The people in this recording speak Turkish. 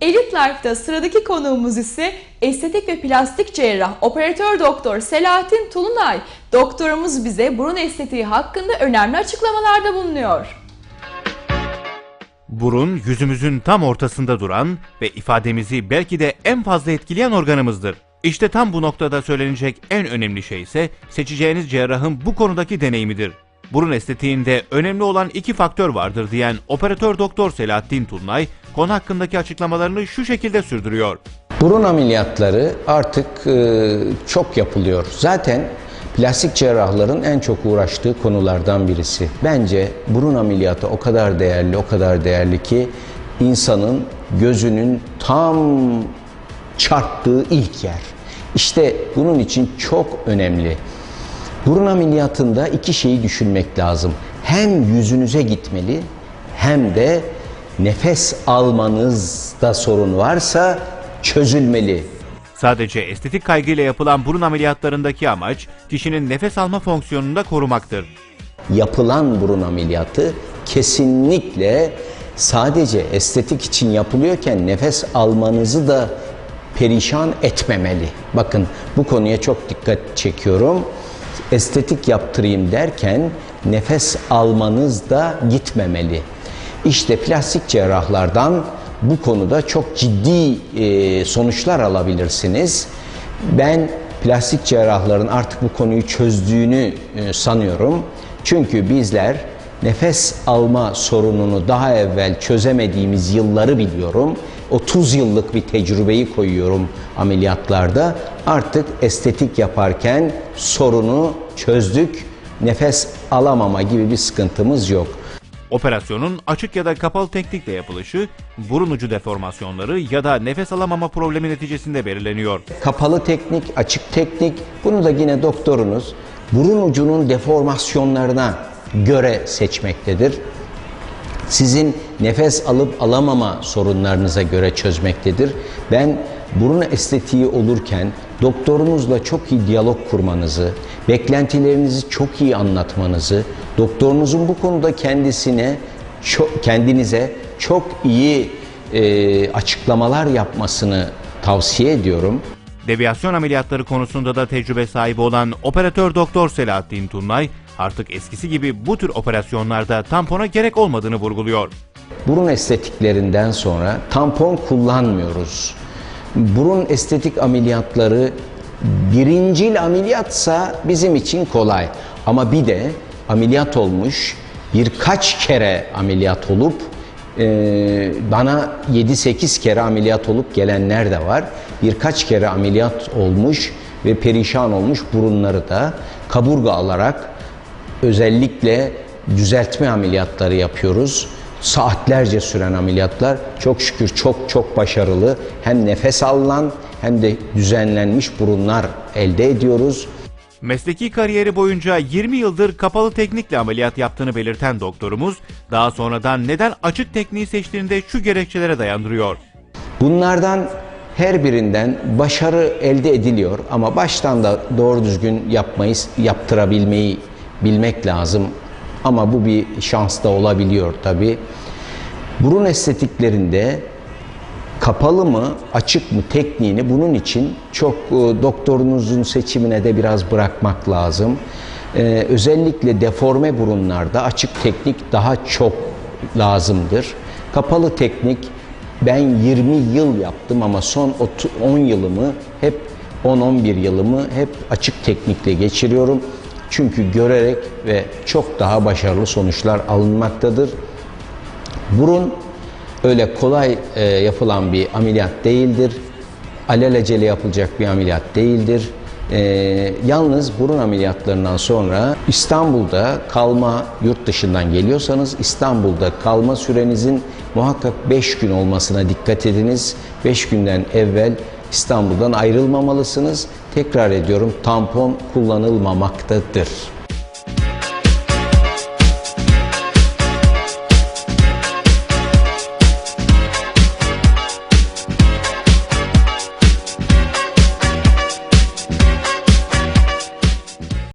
Elite Life'da sıradaki konuğumuz ise estetik ve plastik cerrah operatör doktor Selahattin Tulunay. Doktorumuz bize burun estetiği hakkında önemli açıklamalarda bulunuyor. Burun yüzümüzün tam ortasında duran ve ifademizi belki de en fazla etkileyen organımızdır. İşte tam bu noktada söylenecek en önemli şey ise seçeceğiniz cerrahın bu konudaki deneyimidir. Burun estetiğinde önemli olan iki faktör vardır diyen operatör doktor Selahattin Tulunay konu hakkındaki açıklamalarını şu şekilde sürdürüyor. Burun ameliyatları artık e, çok yapılıyor. Zaten plastik cerrahların en çok uğraştığı konulardan birisi. Bence burun ameliyatı o kadar değerli, o kadar değerli ki insanın gözünün tam çarptığı ilk yer. İşte bunun için çok önemli. Burun ameliyatında iki şeyi düşünmek lazım. Hem yüzünüze gitmeli hem de nefes almanızda sorun varsa çözülmeli. Sadece estetik kaygıyla yapılan burun ameliyatlarındaki amaç kişinin nefes alma fonksiyonunu da korumaktır. Yapılan burun ameliyatı kesinlikle sadece estetik için yapılıyorken nefes almanızı da perişan etmemeli. Bakın bu konuya çok dikkat çekiyorum. Estetik yaptırayım derken nefes almanız da gitmemeli. İşte plastik cerrahlardan bu konuda çok ciddi e, sonuçlar alabilirsiniz. Ben plastik cerrahların artık bu konuyu çözdüğünü e, sanıyorum. Çünkü bizler nefes alma sorununu daha evvel çözemediğimiz yılları biliyorum. 30 yıllık bir tecrübeyi koyuyorum ameliyatlarda. Artık estetik yaparken sorunu çözdük. Nefes alamama gibi bir sıkıntımız yok. Operasyonun açık ya da kapalı teknikle yapılışı, burun ucu deformasyonları ya da nefes alamama problemi neticesinde belirleniyor. Kapalı teknik, açık teknik bunu da yine doktorunuz burun ucunun deformasyonlarına göre seçmektedir. Sizin nefes alıp alamama sorunlarınıza göre çözmektedir. Ben burun estetiği olurken doktorunuzla çok iyi diyalog kurmanızı, beklentilerinizi çok iyi anlatmanızı, doktorunuzun bu konuda kendisine çok, kendinize çok iyi e, açıklamalar yapmasını tavsiye ediyorum. Deviyasyon ameliyatları konusunda da tecrübe sahibi olan operatör doktor Selahattin Tunlay, artık eskisi gibi bu tür operasyonlarda tampona gerek olmadığını vurguluyor. Burun estetiklerinden sonra tampon kullanmıyoruz. Burun estetik ameliyatları birincil ameliyatsa bizim için kolay. Ama bir de ameliyat olmuş, birkaç kere ameliyat olup e, bana 7-8 kere ameliyat olup gelenler de var. Birkaç kere ameliyat olmuş ve perişan olmuş burunları da kaburga alarak özellikle düzeltme ameliyatları yapıyoruz. Saatlerce süren ameliyatlar çok şükür çok çok başarılı. Hem nefes alınan hem de düzenlenmiş burunlar elde ediyoruz. Mesleki kariyeri boyunca 20 yıldır kapalı teknikle ameliyat yaptığını belirten doktorumuz, daha sonradan neden açık tekniği seçtiğini de şu gerekçelere dayandırıyor. Bunlardan her birinden başarı elde ediliyor ama baştan da doğru düzgün yapmayı, yaptırabilmeyi bilmek lazım. Ama bu bir şans da olabiliyor tabi. Burun estetiklerinde kapalı mı, açık mı tekniğini bunun için çok e, doktorunuzun seçimine de biraz bırakmak lazım. Ee, özellikle deforme burunlarda açık teknik daha çok lazımdır. Kapalı teknik ben 20 yıl yaptım ama son 10 yılımı hep 10-11 yılımı hep açık teknikle geçiriyorum. Çünkü görerek ve çok daha başarılı sonuçlar alınmaktadır. Burun öyle kolay e, yapılan bir ameliyat değildir. Alelacele yapılacak bir ameliyat değildir. E, yalnız burun ameliyatlarından sonra İstanbul'da kalma, yurt dışından geliyorsanız İstanbul'da kalma sürenizin muhakkak 5 gün olmasına dikkat ediniz. 5 günden evvel İstanbul'dan ayrılmamalısınız. Tekrar ediyorum tampon kullanılmamaktadır.